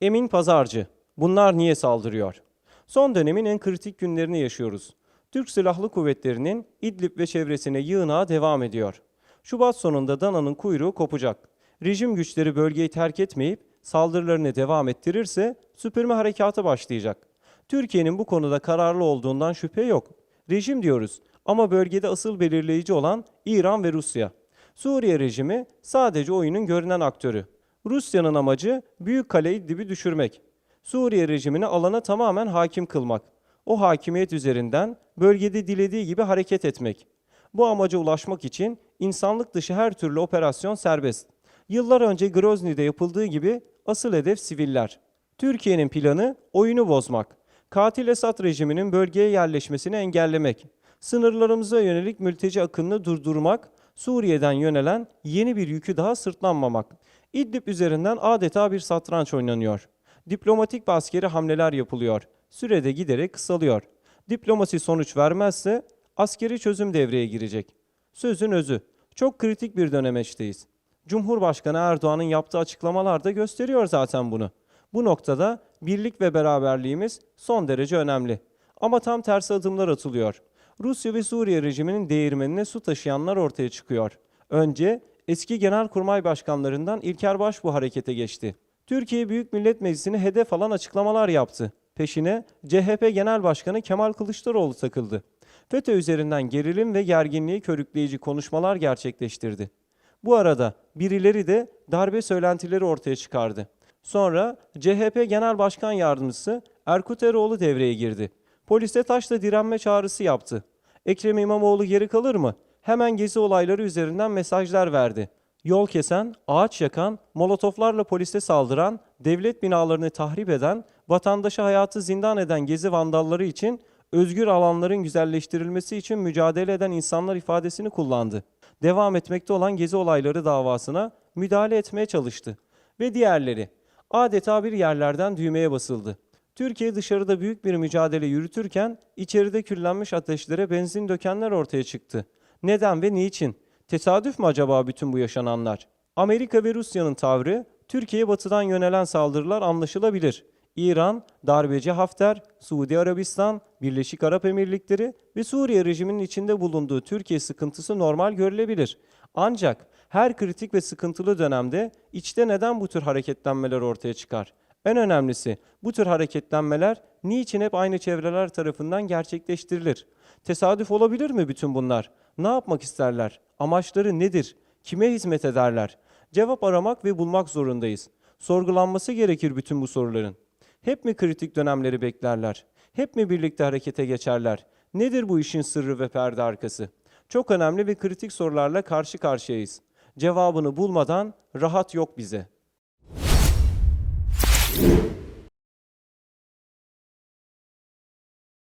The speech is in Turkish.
Emin Pazarcı. Bunlar niye saldırıyor? Son dönemin en kritik günlerini yaşıyoruz. Türk Silahlı Kuvvetleri'nin İdlib ve çevresine yığınağı devam ediyor. Şubat sonunda dananın kuyruğu kopacak. Rejim güçleri bölgeyi terk etmeyip saldırılarını devam ettirirse süpürme harekatı başlayacak. Türkiye'nin bu konuda kararlı olduğundan şüphe yok. Rejim diyoruz ama bölgede asıl belirleyici olan İran ve Rusya. Suriye rejimi sadece oyunun görünen aktörü. Rusya'nın amacı Büyük Kale İdlib'i düşürmek. Suriye rejimini alana tamamen hakim kılmak. O hakimiyet üzerinden bölgede dilediği gibi hareket etmek. Bu amaca ulaşmak için insanlık dışı her türlü operasyon serbest. Yıllar önce Grozny'de yapıldığı gibi asıl hedef siviller. Türkiye'nin planı oyunu bozmak. Katil Esad rejiminin bölgeye yerleşmesini engellemek. Sınırlarımıza yönelik mülteci akınını durdurmak, Suriye'den yönelen yeni bir yükü daha sırtlanmamak. İdlib üzerinden adeta bir satranç oynanıyor. Diplomatik ve askeri hamleler yapılıyor. Sürede giderek kısalıyor. Diplomasi sonuç vermezse askeri çözüm devreye girecek. Sözün özü. Çok kritik bir dönemeçteyiz. Cumhurbaşkanı Erdoğan'ın yaptığı açıklamalar da gösteriyor zaten bunu. Bu noktada birlik ve beraberliğimiz son derece önemli. Ama tam tersi adımlar atılıyor. Rusya ve Suriye rejiminin değirmenine su taşıyanlar ortaya çıkıyor. Önce eski genelkurmay başkanlarından İlker Baş bu harekete geçti. Türkiye Büyük Millet Meclisi'ni hedef alan açıklamalar yaptı. Peşine CHP Genel Başkanı Kemal Kılıçdaroğlu takıldı. FETÖ üzerinden gerilim ve gerginliği körükleyici konuşmalar gerçekleştirdi. Bu arada birileri de darbe söylentileri ortaya çıkardı. Sonra CHP Genel Başkan Yardımcısı Erkut Eroğlu devreye girdi. Polise taşla direnme çağrısı yaptı. Ekrem İmamoğlu geri kalır mı? Hemen gezi olayları üzerinden mesajlar verdi. Yol kesen, ağaç yakan, molotoflarla polise saldıran, devlet binalarını tahrip eden, vatandaşa hayatı zindan eden gezi vandalları için özgür alanların güzelleştirilmesi için mücadele eden insanlar ifadesini kullandı. Devam etmekte olan gezi olayları davasına müdahale etmeye çalıştı. Ve diğerleri adeta bir yerlerden düğmeye basıldı. Türkiye dışarıda büyük bir mücadele yürütürken içeride küllenmiş ateşlere benzin dökenler ortaya çıktı. Neden ve niçin? Tesadüf mü acaba bütün bu yaşananlar? Amerika ve Rusya'nın tavrı Türkiye'ye batıdan yönelen saldırılar anlaşılabilir. İran, darbeci Hafter, Suudi Arabistan, Birleşik Arap Emirlikleri ve Suriye rejiminin içinde bulunduğu Türkiye sıkıntısı normal görülebilir. Ancak her kritik ve sıkıntılı dönemde içte neden bu tür hareketlenmeler ortaya çıkar? En önemlisi bu tür hareketlenmeler niçin hep aynı çevreler tarafından gerçekleştirilir? Tesadüf olabilir mi bütün bunlar? Ne yapmak isterler? Amaçları nedir? Kime hizmet ederler? Cevap aramak ve bulmak zorundayız. Sorgulanması gerekir bütün bu soruların. Hep mi kritik dönemleri beklerler? Hep mi birlikte harekete geçerler? Nedir bu işin sırrı ve perde arkası? Çok önemli ve kritik sorularla karşı karşıyayız. Cevabını bulmadan rahat yok bize. you.